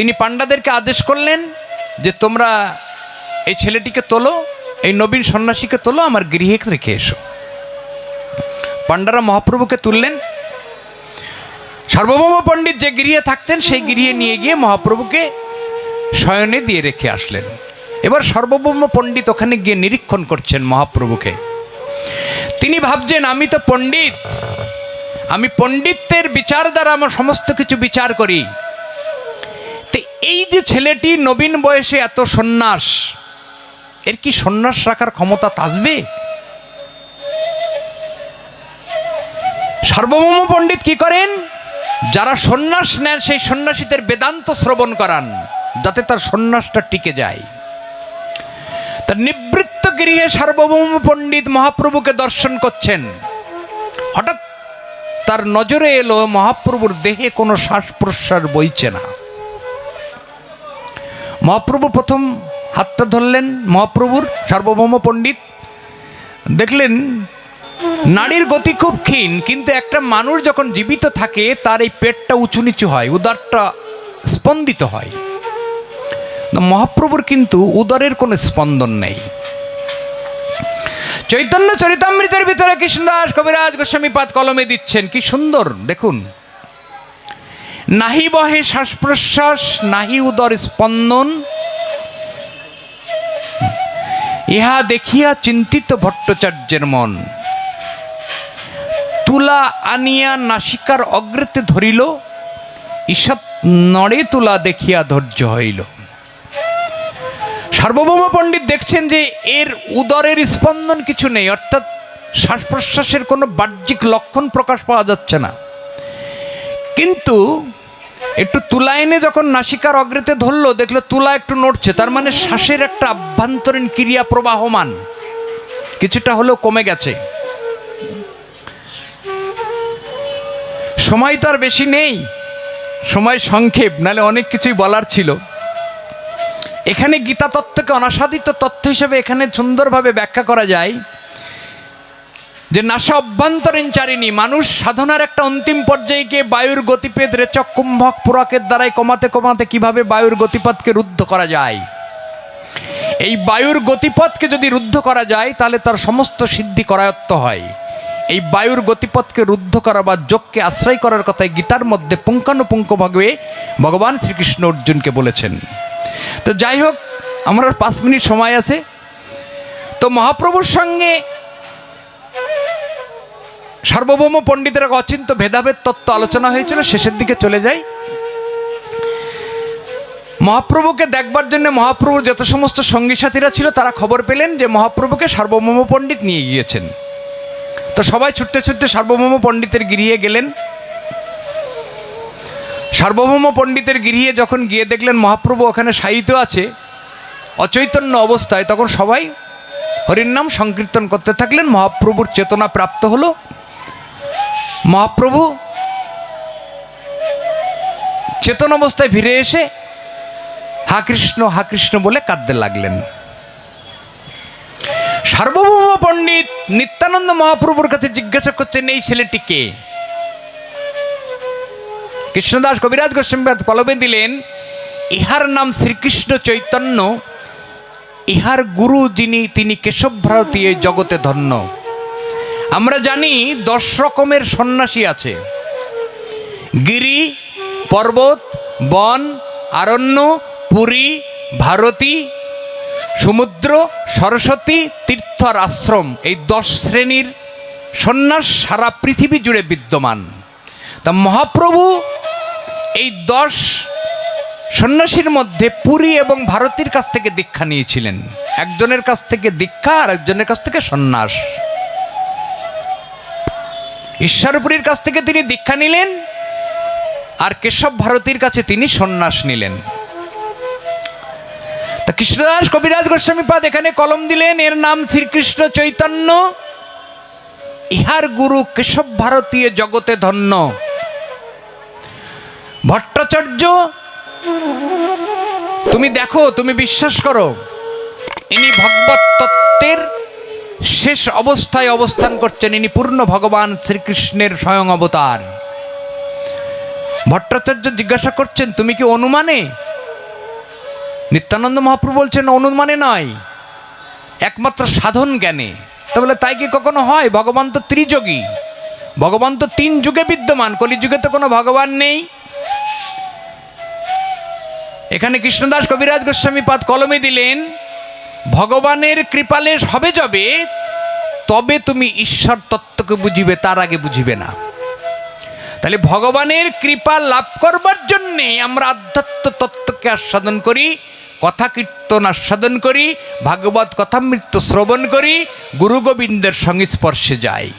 তিনি পাণ্ডাদেরকে আদেশ করলেন যে তোমরা এই ছেলেটিকে তোলো, এই নবীন সন্ন্যাসীকে তোলো, আমার গৃহে রেখে এসো। পাণ্ডারা মহাপ্রভুকে তুললেন। সার্বভৌম পণ্ডিত যে গৃহে থাকতেন, সেই গৃহে নিয়ে গিয়ে মহাপ্রভুকে শয়নে দিয়ে রেখে আসলেন। এবার সার্বভৌম পণ্ডিত ওখানে গিয়ে নিরীক্ষণ করছেন মহাপ্রভুকে। তিনি ভাবছেন, আমি তো পণ্ডিত। আমি পণ্ডিতের বিচার দ্বারা আমার সমস্ত কিছু বিচার করি। এই যে ছেলেটি নবীন বয়সে এত সন্ন্যাস, এর কি সন্ন্যাস রাখার ক্ষমতা থাকবে? সার্বভৌম পণ্ডিত কি করেন? যারা সন্ন্যাস নেন, সেই সন্ন্যাসীদের বেদান্ত শ্রবণ করান, যাতে তার সন্ন্যাসটা টিকে যায়। তার নিবৃত্ত গৃহে সার্বভৌম পণ্ডিত মহাপ্রভুকে দর্শন করছেন। হঠাৎ তার নজরে এলো, মহাপ্রভুর দেহে কোনো শ্বাস প্রশ্বাস বইছে না। মহাপ্রভু প্রথম হাতটা ধরলেন, মহাপ্রভুর সার্বভৌম পণ্ডিত। দেখলেন, নারীর গতি খুব ক্ষীণ, কিন্তু একটা মানুষ যখন জীবিত থাকে, তার এই পেটটা উঁচু নিচু হয়, উদারটা স্পন্দিত হয়। মহাপ্রভুর কিন্তু উদরের কোনো স্পন্দন নেই। চৈতন্য চরিতামৃতের ভিতরে কৃষ্ণদাস কবিরাজ গোস্বামী পাদ কলমে দিচ্ছেন, কি সুন্দর, দেখুন। নাহি বহে শ্বাস প্রশ্বাস নাহি উদর স্পন্দন। ইহা দেখিয়া চিন্তিত ভট্টাচার্যের মন। তুলা আনিয়া নাসিকার অগ্রেতে ধরিল, ঈষৎ নড়ে তুলা দেখিয়া ধৈর্য হইল। সার্বভৌম পণ্ডিত দেখছেন যে এর উদরের স্পন্দন কিছু নেই, অর্থাৎ শ্বাস প্রশ্বাসের কোনো বাহ্যিক লক্ষণ প্রকাশ পাওয়া যাচ্ছে না। কিন্তু একটু তুলা এনে যখন নাসিকার অগ্রেতে ধরলো, দেখল তুলা একটু নড়ছে, তার মানে শ্বাসের একটা আভ্যন্তরীণ ক্রিয়া প্রবাহমান। কিছুটা হলেও কমে গেছে। সময় তো আর বেশি নেই, সময় সংক্ষেপ নালে অনেক কিছুই বলার ছিল। এখানে গীতা তত্ত্বকে অনাসাদিত তথ্য হিসেবে এখানে সুন্দরভাবে ব্যাখ্যা করা যায়। যে নাসা অভ্যন্তরীণ চারিণী, মানুষ সাধনার একটা অন্তিম পর্যায়ে গিয়ে বায়ুর গতিপেদ রেচক কুম্ভক পুরাকের দ্বারাই কমাতে কমাতে কীভাবে বায়ুর গতিপথকে রুদ্ধ করা যায়? এই বায়ুর গতিপথকে যদি রুদ্ধ করা যায়, তাহলে তার সমস্ত সিদ্ধি করায়ত্ত হয়। এই বায়ুর গতিপথকে রুদ্ধ করা বা যোগকে আশ্রয় করার কথাই গীতার মধ্যে পুঙ্খানুপুঙ্খভাবে ভগবান শ্রীকৃষ্ণ অর্জুনকে বলেছেন। তো যাই হোক, আমার পাঁচ মিনিট সময় আছে। তো মহাপ্রভুর সঙ্গে সার্বভৌম পণ্ডিতের এক অচিন্ত ভেদাভেদ তত্ত্ব আলোচনা হয়েছিল, শেষের দিকে চলে যায় মহাপ্রভুকে দেখবার জন্য মহাপ্রভুর যত সমস্ত সঙ্গী সাথীরা ছিল, তারা খবর পেলেন যে মহাপ্রভুকে সার্বভৌম পণ্ডিত নিয়ে গিয়েছেন। তো সবাই ছুটতে ছুটতে সার্বভৌম পণ্ডিতের গিরিয়ে গেলেন। সার্বভৌম পণ্ডিতের গৃহে যখন গিয়ে দেখলেন মহাপ্রভু ওখানে শায়িত আছে, অচৈতন্য অবস্থায়, তখন সবাই হরির নাম সংকীর্তন করতে থাকলেন। মহাপ্রভুর চেতনা প্রাপ্ত হলো। মহাপ্রভু চেতন অবস্থায় ফিরে এসে হা কৃষ্ণ হা কৃষ্ণ বলে কাঁদতে লাগলেন। সার্বভৌম পণ্ডিত নিত্যানন্দ মহাপ্রভুর কাছে জিজ্ঞাসা করছেন, এই ছেলেটিকে কৃষ্ণদাস কবিরাজ গোস্বামী কলমে দিলেন, ইহার নাম শ্রীকৃষ্ণ চৈতন্য, ইহার গুরু যিনি, তিনি কেশব ভারতী এই জগতে ধন্য। আমরা জানি দশ রকমের সন্ন্যাসী আছে। গিরি, পর্বত, বন, আরণ্য, পুরী, ভারতী, সমুদ্র, সরস্বতী তীর্থ আর আশ্রম এই দশ শ্রেণির সন্ন্যাস সারা পৃথিবী জুড়ে বিদ্যমান। তা মহাপ্রভু এই দশ সন্ন্যাসীর মধ্যে পুরী এবং ভারতীর কাছ থেকে দীক্ষা নিয়েছিলেন। একজনের কাছ থেকে দীক্ষা আর একজনের কাছ থেকে সন্ন্যাস। ঈশ্বরপুরীর কাছ থেকে তিনি দীক্ষা নিলেন, আর কেশব ভারতীর কাছে তিনি সন্ন্যাস নিলেন। তা কৃষ্ণদাস কবিরাজ গোস্বামী পাদ এখানে কলম দিলেন, এর নাম শ্রীকৃষ্ণ চৈতন্য। ইহার গুরু কেশব ভারতীয় জগতে ধন্য। ভট্টাচার্য, তুমি দেখো, তুমি বিশ্বাস করো, ইনি ভগবত তত্ত্বের শেষ অবস্থায় অবস্থান করছেন ইনি পূর্ণ ভগবান শ্রীকৃষ্ণের স্বয়ং অবতার। ভট্টাচার্য জিজ্ঞাসা করছেন, তুমি কি অনুমানে? নিত্যানন্দ মহাপ্রভু বলছেন, অনুমানে নয়, একমাত্র সাধন জ্ঞানে। তা বলে, তাই কি কখনো হয়? ভগবান তো ত্রিযোগী। ভগবান তো তিন যুগে বিদ্যমান, কলিযুগে তো কোনো ভগবান নেই। এখানে কৃষ্ণদাস কবিরাজ গোস্বামী পাদ কলমে দিলেন ভগবানের কৃপালে হবে যবে, তবে তুমি ঈশ্বর তত্ত্বকে বুঝিবে, তার আগে বুঝিবে না। তাহলে ভগবানের কৃপা লাভ করবার জন্যে আমরা আধ্যাত্ম তত্ত্বকে আস্বাদন করি, কথা কীর্তন আস্বাদন করি, ভাগবত কথামৃত্য শ্রবণ করি, গুরু গোবিন্দের সংস্পর্শে যাই।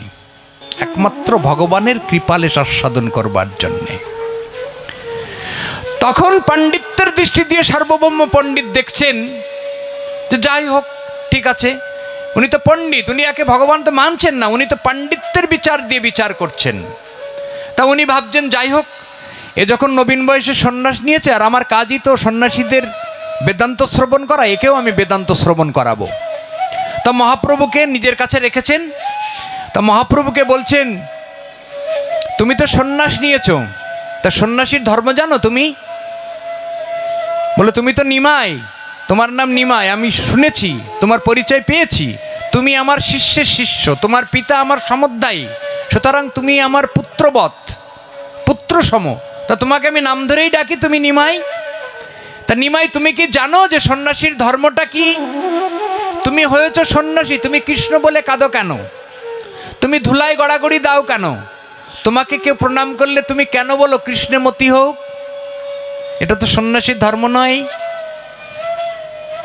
একমাত্র ভগবানের কৃপালেশ আস্বাদন করবার জন্যে। তখন পাণ্ডিত্যের দৃষ্টি দিয়ে সার্বভৌম পণ্ডিত দেখছেন যে যাই হোক, ঠিক আছে। উনি তো পণ্ডিত, উনি একে ভগবান তো মানছেন না, উনি তো পাণ্ডিত্যের বিচার দিয়ে বিচার করছেন। তা উনি ভাবছেন, যাই হোক, এ যখন নবীন বয়সে সন্ন্যাস নিয়েছে, আর আমার কাজই তো সন্ন্যাসীদের বেদান্ত শ্রবণ করা, একেও আমি বেদান্ত শ্রবণ করাবো। তা মহাপ্রভুকে নিজের কাছে রেখেছেন। তা মহাপ্রভুকে বলছেন, তুমি তো সন্ন্যাস নিয়েছো, তা সন্ন্যাসীর ধর্ম জানো তুমি? বলে, তুমি তো নিমাই তোমার নাম নিমাই, আমি শুনেছি, তোমার পরিচয় পেয়েছি। তুমি আমার শিষ্যের শিষ্য, তোমার পিতা আমার সমধ্যায়ী সুতরাং তুমি আমার পুত্রবৎ পুত্র সম তা তোমাকে আমি নাম ধরেই ডাকি তুমি নিমাই। তা নিমাই, তুমি কি জানো যে সন্ন্যাসীর ধর্মটা কি? তুমি হয়েছ সন্ন্যাসী, তুমি কৃষ্ণ বলে কাঁদো কেন? তুমি ধুলায় গড়াগড়ি দাও কেন? তোমাকে কেউ প্রণাম করলে তুমি কেন বলো কৃষ্ণমতি হোক এটা তো সন্ন্যাসীর ধর্ম নয়।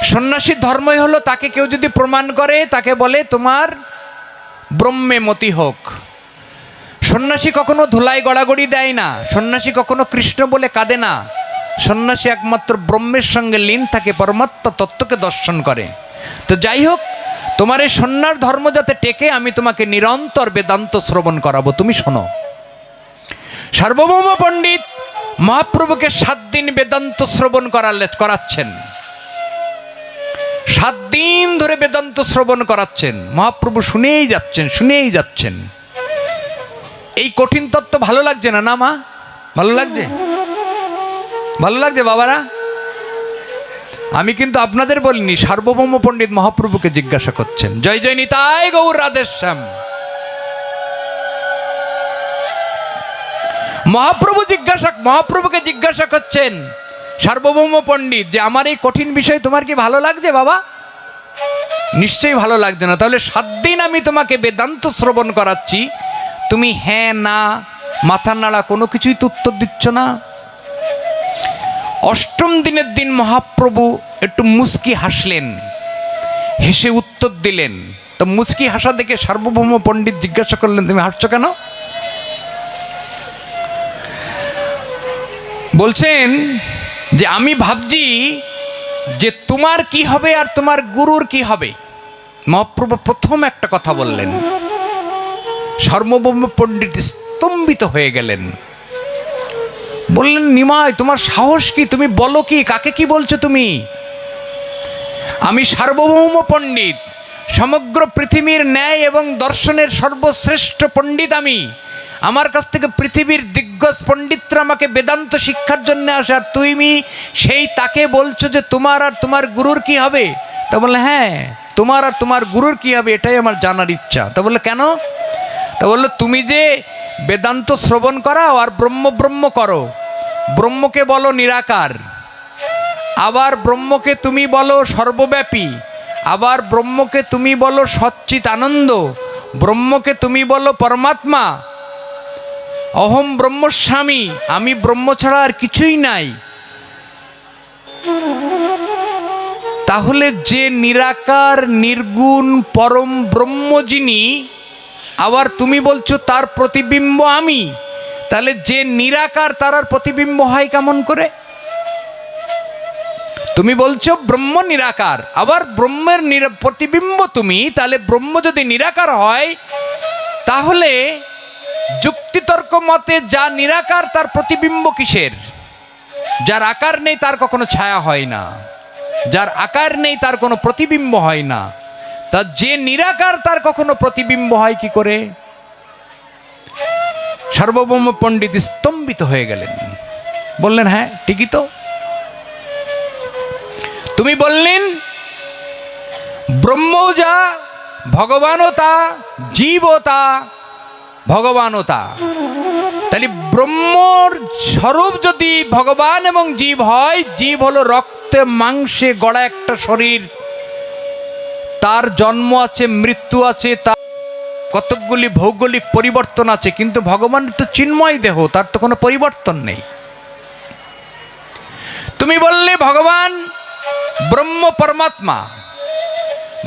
সন্ন্যাসীর ধর্মই হলো তাকে কেউ যদি প্রমাণ করে, তাকে বলে তোমার ব্রহ্মে মতি হোক। সন্ন্যাসী কখনো ধুলাই গড়াগড়ি দেয় না, সন্ন্যাসী কখনো কৃষ্ণ বলে কাঁদে না। সন্ন্যাসী একমাত্র ব্রহ্মের সঙ্গে লীন থাকে, পরমাত্মা তত্ত্বকে দর্শন করে। তো যাই হোক, তোমার এই সন্ন্যার ধর্ম যাতে টেকে, আমি তোমাকে নিরন্তর বেদান্ত শ্রবণ করাবো। তুমি শোনো। সার্বভৌম পণ্ডিত মহাপ্রভুকে সাত দিন বেদান্ত শ্রবণ করালে করাচ্ছেন। সাত দিন ধরে বেদান্ত শ্রবণ করাচ্ছেন। মহাপ্রভু শুনেই যাচ্ছেন শুনেই যাচ্ছেন। এই কঠিন তত্ত্ব ভালো লাগছে না না মা? ভালো লাগছে? ভালো লাগছে বাবারা? আমি কিন্তু আপনাদের বলিনি, সার্বভৌম পণ্ডিত মহাপ্রভুকে জিজ্ঞাসা করছেন। জয় জয়, নিতাই গৌর রাধেশ্যাম। মহাপ্রভু জিজ্ঞাসা, মহাপ্রভুকে জিজ্ঞাসা করছেন সার্বভৌম পণ্ডিত, যে আমার এই কঠিন বিষয় তোমার কি ভালো লাগছে বাবা? নিশ্চয়ই ভালো লাগছে না। তাহলে সাত দিন আমি তোমাকে বেদান্ত শ্রবণ করাচ্ছি। তুমি হ্যাঁ না, মাথা নাড়া কোনো কিছুই তো উত্তর দিচ্ছ না। অষ্টম দিনের দিন মহাপ্রভু একটু মুস্কি হাসলেন, হেসে উত্তর দিলেন। তো মুস্কি হাসা দেখে সার্বভৌম পণ্ডিত জিজ্ঞাসা করলেন, তুমি হাসছো কেন? বলছেন যে আমি ভাবছি যে তোমার কি হবে আর তোমার গুরুর কি হবে? মহাপ্রভু প্রথম একটা কথা বললেন। সর্বভৌম পণ্ডিত স্তম্ভিত হয়ে গেলেন। বললেন, নিমাই, তোমার সাহস কি? তুমি বলো কি? কাকে কি বলছো তুমি? আমি সার্বভৌম পণ্ডিত, সমগ্র পৃথিবীর ন্যায় এবং দর্শনের সর্বশ্রেষ্ঠ পণ্ডিত আমি। আমার কাছ থেকে পৃথিবীর দিগ্গজ পণ্ডিতরা আমাকে বেদান্ত শিক্ষার জন্য আসে, আর তুমি সেই তাকে বলছো যে তোমার আর তোমার গুরুর কি হবে? তা বললে হ্যাঁ তোমার আর তোমার গুরুর কি হবে এটাই আমার জানার ইচ্ছা। তা বললে, কেন? তা বলল, তুমি যে বেদান্ত শ্রবণ করাও আর ব্রহ্ম ব্রহ্ম করো, ব্রহ্মকে বলো নিরাকার, আবার ব্রহ্মকে তুমি বলো সর্বব্যাপী, আবার ব্রহ্মকে তুমি বলো সচ্চিত আনন্দ ব্রহ্মকে তুমি বলো পরমাত্মা অহম ব্রহ্মস্বামী, আমি ব্রহ্ম ছাড়া আর কিছুই নাই। তাহলে যে নিরাকার, নির্গুণ, পরম ব্রহ্ম যিনি, আবার তুমি বলছো তার প্রতিবিম্ব আমি, তাহলে যে নিরাকার তার আর প্রতিবিম্ব হয় কেমন করে? তুমি বলছো ব্রহ্ম নিরাকার, আবার ব্রহ্মের প্রতিবিম্ব তুমি, তাহলে ব্রহ্ম যদি নিরাকার হয়, তাহলে যুক্তিতর্ক মতে যা নিরাকার, তার প্রতিবিম্ব কিসের? যার আকার নেই, তার কখনো ছায়া হয় না। যার আকার নেই, তার কোনো প্রতিবিম্ব হয় না। তা যে নিরাকার, তার কখনো প্রতিবিম্ব হয় কি করে? সার্বভৌম পণ্ডিত স্তম্ভিত হয়ে গেলেন। বললেন হ্যাঁ ঠিকই তো। তুমি বললেন, ব্রহ্মও যা, ভগবানও তা, জীবও তা ভগবানও তা তাহলে ব্রহ্মর স্বরূপ যদি ভগবান এবং জীব হয়, জীব হলো রক্তে, মাংসে গড়া একটা শরীর। তার জন্ম আছে, মৃত্যু আছে, তার কতকগুলি ভৌগোলিক পরিবর্তন আছে, কিন্তু ভগবানের তো চিন্ময় দেহ, তার তো কোনো পরিবর্তন নেই। তুমি বললে, ভগবান ব্রহ্ম পরমাত্মা।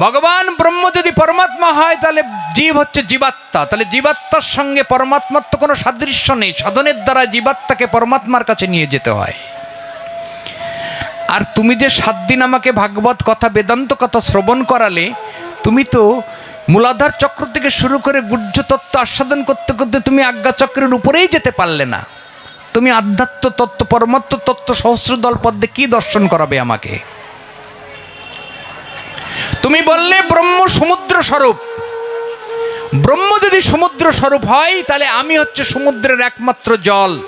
ভগবান ব্রহ্ম যদি পরমাত্মা হয়, তাহলে জীব হচ্ছে জীবাত্মা। তাহলে জীবাত্মার সঙ্গে পরমাত্মার তো কোনো সাদৃশ্য নেই। সাধনের দ্বারা জীবাত্মাকে পরমাত্মার কাছে নিয়ে যেতে হয়। আর তুমি যে সাত দিন আমাকে ভাগবত কথা, বেদান্ত কথা শ্রবণ করালে, তুমি তো মূলাধার চক্র থেকে শুরু করে গুহ্য তত্ত্ব আস্বাদন করতে করতে তুমি আজ্ঞা চক্রের উপরেই যেতে পারলে না। তুমি আধ্যাত্ম তত্ত্ব, পরমাত্ম তত্ত্ব, সহস্রদল পদ্মে কি দর্শন করাবে আমাকে? তুমি বললে ব্রহ্ম সমুদ্র স্বরূপ। ব্রহ্ম যদি সমুদ্র স্বরূপ হয়, তাহলে আমি হচ্ছে সমুদ্রের একমাত্র জল।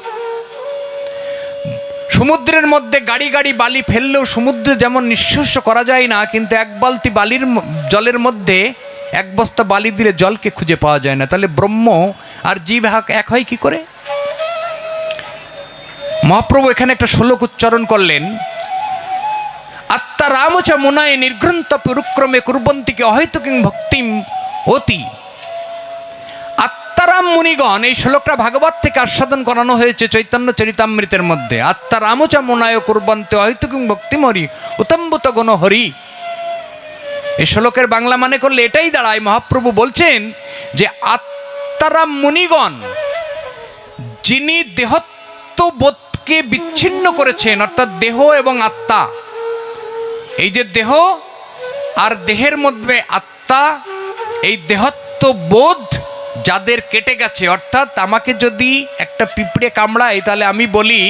সমুদ্রের মধ্যে গাড়ি গাড়ি বালি ফেললেও সমুদ্রে যেমন নিঃশ্বাস করা যায় না, কিন্তু এক বালতি বালির জলের মধ্যে এক বস্তা বালি দিলে জলকে খুঁজে পাওয়া যায় না। তাহলে ব্রহ্ম আর জীব এক- হয় কি করে? মহাপ্রভু এখানে একটা শ্লোক উচ্চারণ করলেন, আত্মা রামচ মুনায় নির্ঘ্রন্ত পুরুক্রমে কুর্বন্তিকে অহৈত কিং ভক্তিম অতি আত্মারাম মুনিগণ এই শ্লোকটা ভাগবত থেকে আস্বাদন করানো হয়েছে চৈতন্য চরিতামৃতের মধ্যে। আত্মা রামচ মুনায় কুর্বন্তে অহৈত কিং ভক্তিম হরি উতম্বত গণ হরি এই শ্লোকের বাংলা মানে করলে এটাই দাঁড়ায়। মহাপ্রভু বলছেন যে আত্মারাম মুনিগণ যিনি দেহত্ববোধকে বিচ্ছিন্ন করেছেন, অর্থাৎ দেহ এবং আত্মা, এই যে দেহ আর দেহের মধ্যে আত্মা, এই দেহত্ব বোধ যাদের কেটে গেছে, অর্থাৎ আমাকে যদি একটা পিঁপড়ে কামড়ায়, তাহলে আমি বলি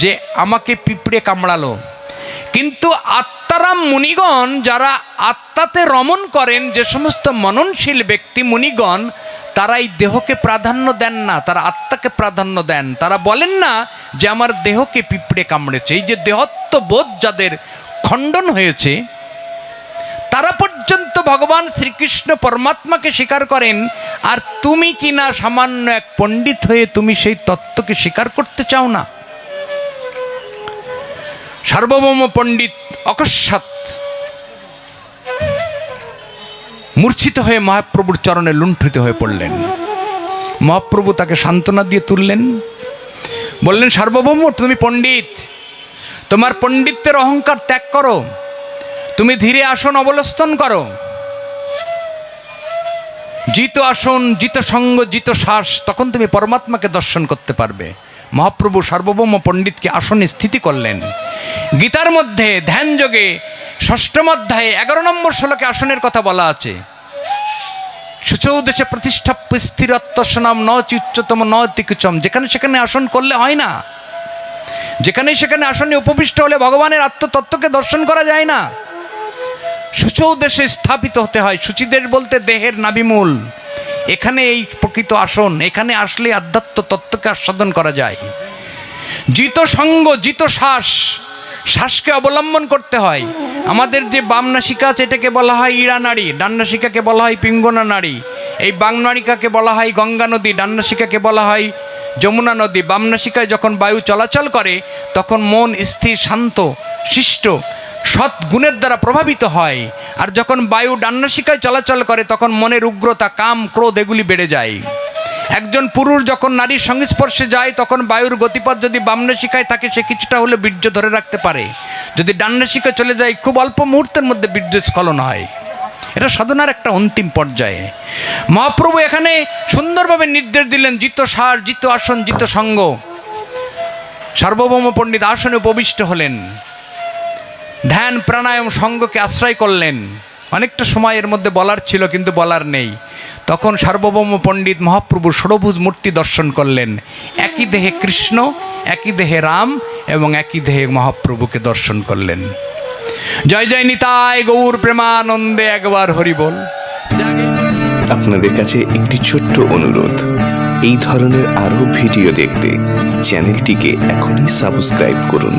যে আমাকে পিঁপড়ে কামড়ালো। কিন্তু আত্মারাম মুনিগণ যারা আত্মাতে রমণ করেন, যে সমস্ত মননশীল ব্যক্তি মুনিগণ তারা এই দেহকে প্রাধান্য দেন না, তারা আত্মাকে প্রাধান্য দেন। তারা বলেন না যে আমার দেহকে পিঁপড়ে কামড়েছে। এই যে দেহত্ব বোধ যাদের খণ্ডন হয়েছে তারা পর্যন্ত ভগবান শ্রীকৃষ্ণ পরমাত্মাকে স্বীকার করেন, আর তুমি কি না সামান্য এক পণ্ডিত হয়ে তুমি সেই তত্ত্বকে স্বীকার করতে চাও না? সার্বভৌম পণ্ডিত অকস্মাৎ মূর্ছিত হয়ে মহাপ্রভুর চরণে লুণ্ঠিত হয়ে পড়লেন। মহাপ্রভু তাকে সান্ত্বনা দিয়ে তুললেন। বললেন, সার্বভৌম, তুমি পণ্ডিত। তোমার পণ্ডিত্যের অহংকার ত্যাগ করো। তুমি ধীরে আসন অবলস্থান করো। জিত আসন, জিত সঙ্গ, জিত শ্বাস, তখন তুমি পরমাত্মাকে দর্শন করতে পারবে। মহাপ্রভু সার্বভৌম পণ্ডিতকে আসনে স্থিতি করলেন। গীতার মধ্যে ধ্যান যোগে ষষ্ঠম অধ্যায়ে এগারো নম্বর শ্লোকে আসনের কথা বলা আছে। সুচৌদেশে প্রতিষ্ঠাপ্য স্থিরত্ব সনাম ন চিচ্চতম ন তিকুচম যেখানে সেখানে আসন করলে হয় না। যেখানে সেখানে আসনে উপবিষ্ট হলে ভগবানের আত্মতত্ত্বকে দর্শন করা যায় না। সুচৌদেশে স্থাপিত হতে হয়। সুচিদেশ বলতে দেহের নাভিমূল। এখানে এই প্রকৃত আসন, এখানে আসলে আধ্যাত্ম তত্ত্বকে আস্বাদন করা যায়। জিত সঙ্গ, জিত শ্বাস, শ্বাসকে অবলম্বন করতে হয়। আমাদের যে বাম নাসিকা আছে, এটাকে বলা হয় ইড়া নারী, ডান নাসিকাকে বলা হয় পিঙ্গনা নারী। এই বাম নারিকাকে বলা হয় গঙ্গা নদী, ডান নাসিকাকে বলা হয় যমুনা নদী। বাম নাসিকায় যখন বায়ু চলাচল করে, তখন মন স্থির, শান্ত, শিষ্ট সৎ গুণের দ্বারা প্রভাবিত হয়। আর যখন বায়ু ডান্নাসিকায় চলাচল করে, তখন মনের উগ্রতা, কাম, ক্রোধ এগুলি বেড়ে যায়। একজন পুরুষ যখন নারীর সংস্পর্শে যায়, তখন বায়ুর গতিপথ যদি বামনাসিকায় থাকে, সে কিছুটা হলে বীর্য ধরে রাখতে পারে। যদি ডান্নাসিকায় চলে যায়, খুব অল্প মুহূর্তের মধ্যে বীর্য স্খলন হয়। এটা সাধনার একটা অন্তিম পর্যায়ে। মহাপ্রভু এখানে সুন্দরভাবে নির্দেশ দিলেন, জিত সার, জিত আসন, জিত সঙ্গ। সার্বভৌম পণ্ডিত আসনে উপবিষ্ট হলেন। ধ্যান প্রাণায়াম সঙ্গকে আশ্রয় করলেন। অনেকটা সময় এর মধ্যে বলার ছিল, কিন্তু বলার নেই। তখন সার্বভৌম পণ্ডিত মহাপ্রভু ষড়ভুজ মূর্তি দর্শন করলেন। একই দেহে কৃষ্ণ, একই দেহে রাম এবং একই দেহে মহাপ্রভুকে দর্শন করলেন। জয় জয় নিতায় গৌর প্রেমানন্দে একবার হরি বল। আপনাদের কাছে একটি ছোট্ট অনুরোধ। এই ধরনের আরও ভিডিও দেখতে চ্যানেলটিকে এখনই সাবস্ক্রাইব করুন।